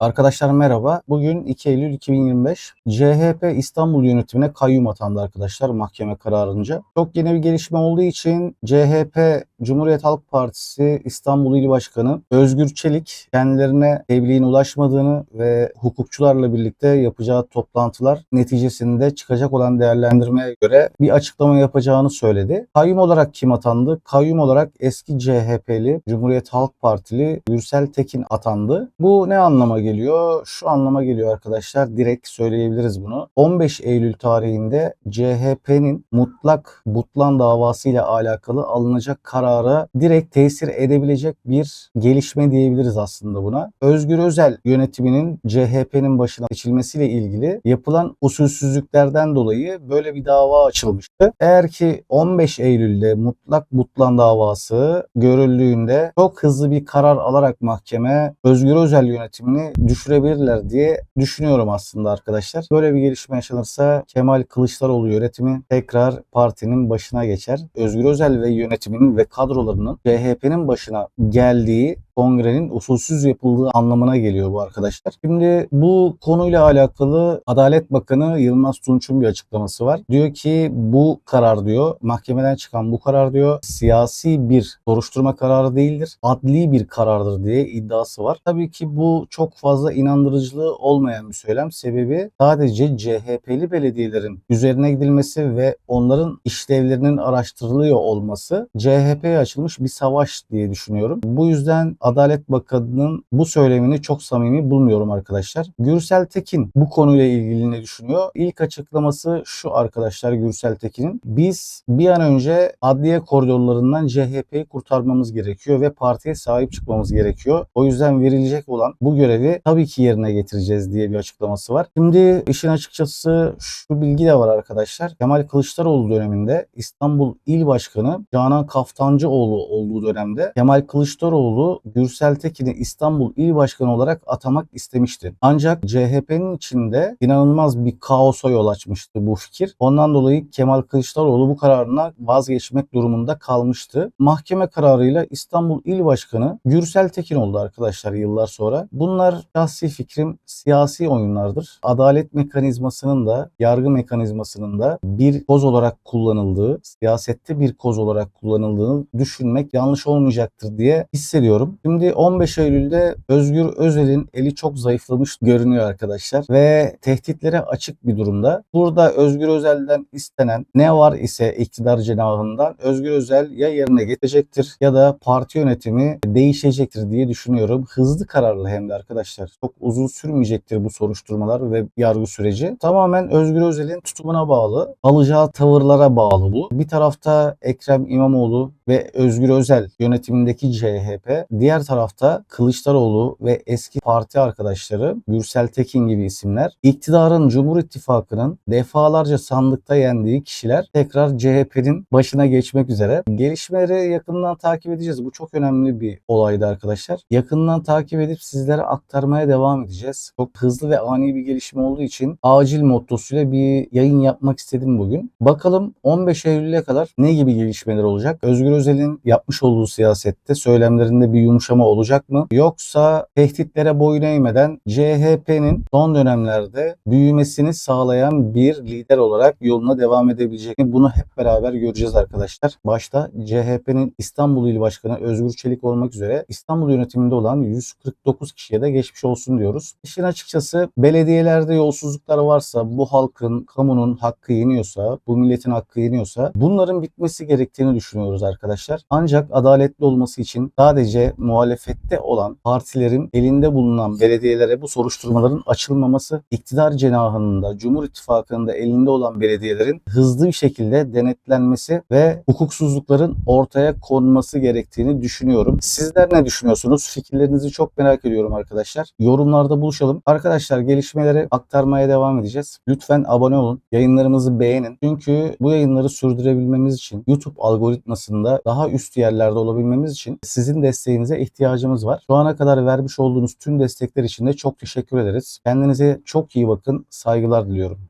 Arkadaşlar merhaba. Bugün 2 Eylül 2025. CHP İstanbul yönetimine kayyum atandı arkadaşlar mahkeme kararınca. Çok yeni bir gelişme olduğu için CHP Cumhuriyet Halk Partisi İstanbul İl Başkanı Özgür Çelik kendilerine tebliğin ulaşmadığını ve hukukçularla birlikte yapacağı toplantılar neticesinde çıkacak olan değerlendirmeye göre bir açıklama yapacağını söyledi. Kayyum olarak kim atandı? Kayyum olarak eski CHP'li Cumhuriyet Halk Partili Gürsel Tekin atandı. Bu ne anlama geliyor? Şu anlama geliyor arkadaşlar. Direkt söyleyebiliriz bunu. 15 Eylül tarihinde CHP'nin mutlak butlan davası ile alakalı alınacak karara direkt tesir edebilecek bir gelişme diyebiliriz aslında buna. Özgür Özel yönetiminin CHP'nin başına seçilmesiyle ilgili yapılan usulsüzlüklerden dolayı böyle bir dava açılmıştı. Eğer ki 15 Eylül'de mutlak butlan davası görüldüğünde çok hızlı bir karar alarak mahkeme Özgür Özel yönetimini düşürebilirler diye düşünüyorum aslında arkadaşlar. Böyle bir gelişme yaşanırsa Kemal Kılıçdaroğlu yönetimi tekrar partinin başına geçer. Özgür Özel ve yönetiminin ve kadrolarının CHP'nin başına geldiği kongrenin usulsüz yapıldığı anlamına geliyor bu arkadaşlar. Şimdi bu konuyla alakalı Adalet Bakanı Yılmaz Tunç'un bir açıklaması var. Diyor ki bu karar diyor mahkemeden çıkan bu karar diyor siyasi bir soruşturma kararı değildir. Adli bir karardır diye iddiası var. Tabii ki bu çok fazla inandırıcılığı olmayan bir söylem. Sebebi sadece CHP'li belediyelerin üzerine gidilmesi ve onların işlevlerinin araştırılıyor olması CHP'ye açılmış bir savaş diye düşünüyorum. Bu yüzden Adalet Bakanı'nın bu söylemini çok samimi bulmuyorum arkadaşlar. Gürsel Tekin bu konuyla ilgili ne düşünüyor? İlk açıklaması şu arkadaşlar Gürsel Tekin'in. Biz bir an önce adliye koridorlarından CHP'yi kurtarmamız gerekiyor ve partiye sahip çıkmamız gerekiyor. O yüzden verilecek olan bu görevi tabii ki yerine getireceğiz diye bir açıklaması var. Şimdi işin açıkçası şu bilgi de var arkadaşlar. Kemal Kılıçdaroğlu döneminde İstanbul İl Başkanı Canan Kaftancıoğlu olduğu dönemde Kemal Kılıçdaroğlu Gürsel Tekin'i İstanbul İl Başkanı olarak atamak istemişti. Ancak CHP'nin içinde inanılmaz bir kaosa yol açmıştı bu fikir. Ondan dolayı Kemal Kılıçdaroğlu bu kararına vazgeçmek durumunda kalmıştı. Mahkeme kararıyla İstanbul İl Başkanı Gürsel Tekin oldu arkadaşlar yıllar sonra. Bunlar şahsi fikrim siyasi oyunlardır. Adalet mekanizmasının da yargı mekanizmasının da bir koz olarak kullanıldığı, siyasette bir koz olarak kullanıldığını düşünmek yanlış olmayacaktır diye hissediyorum. Şimdi 15 Eylül'de Özgür Özel'in eli çok zayıflamış görünüyor arkadaşlar ve tehditlere açık bir durumda. Burada Özgür Özel'den istenen ne var ise iktidar cenahından Özgür Özel ya yerine getirecektir ya da parti yönetimi değişecektir diye düşünüyorum. Hızlı kararlı hem de arkadaşlar. Çok uzun sürmeyecektir bu soruşturmalar ve yargı süreci. Tamamen Özgür Özel'in tutumuna bağlı, alacağı tavırlara bağlı bu. Bir tarafta Ekrem İmamoğlu ve Özgür Özel yönetimindeki CHP, diğer tarafta Kılıçdaroğlu ve eski parti arkadaşları Gürsel Tekin gibi isimler, iktidarın Cumhur İttifakı'nın defalarca sandıkta yendiği kişiler tekrar CHP'nin başına geçmek üzere. Gelişmeleri yakından takip edeceğiz. Bu çok önemli bir olaydı arkadaşlar. Yakından takip edip sizlere aktarmaya devam edeceğiz. Çok hızlı ve ani bir gelişme olduğu için acil mottosuyla bir yayın yapmak istedim bugün. Bakalım 15 Eylül'e kadar ne gibi gelişmeler olacak? Özgür Özel'in yapmış olduğu siyasette söylemlerinde bir yumuşama olacak mı? Yoksa tehditlere boyun eğmeden CHP'nin son dönemlerde büyümesini sağlayan bir lider olarak yoluna devam edebilecek mi? Bunu hep beraber göreceğiz arkadaşlar. Başta CHP'nin İstanbul İl Başkanı Özgür Çelik olmak üzere İstanbul yönetiminde olan 149 kişiye de geçmiş olsun diyoruz. İşin açıkçası belediyelerde yolsuzluklar varsa, bu halkın, kamunun hakkı yeniyorsa, bu milletin hakkı yeniyorsa bunların bitmesi gerektiğini düşünüyoruz arkadaşlar. Ancak adaletli olması için sadece muhalefette olan partilerin elinde bulunan belediyelere bu soruşturmaların açılmaması, iktidar cenahının da Cumhur İttifakı'nın da elinde olan belediyelerin hızlı bir şekilde denetlenmesi ve hukuksuzlukların ortaya konması gerektiğini düşünüyorum. Sizler ne düşünüyorsunuz? Fikirlerinizi çok merak ediyorum arkadaşlar. Yorumlarda buluşalım. Arkadaşlar gelişmeleri aktarmaya devam edeceğiz. Lütfen abone olun. Yayınlarımızı beğenin. Çünkü bu yayınları sürdürebilmemiz için YouTube algoritmasında daha üst yerlerde olabilmemiz için sizin desteğinize ihtiyacımız var. Şu ana kadar vermiş olduğunuz tüm destekler için de çok teşekkür ederiz. Kendinize çok iyi bakın. Saygılar diliyorum.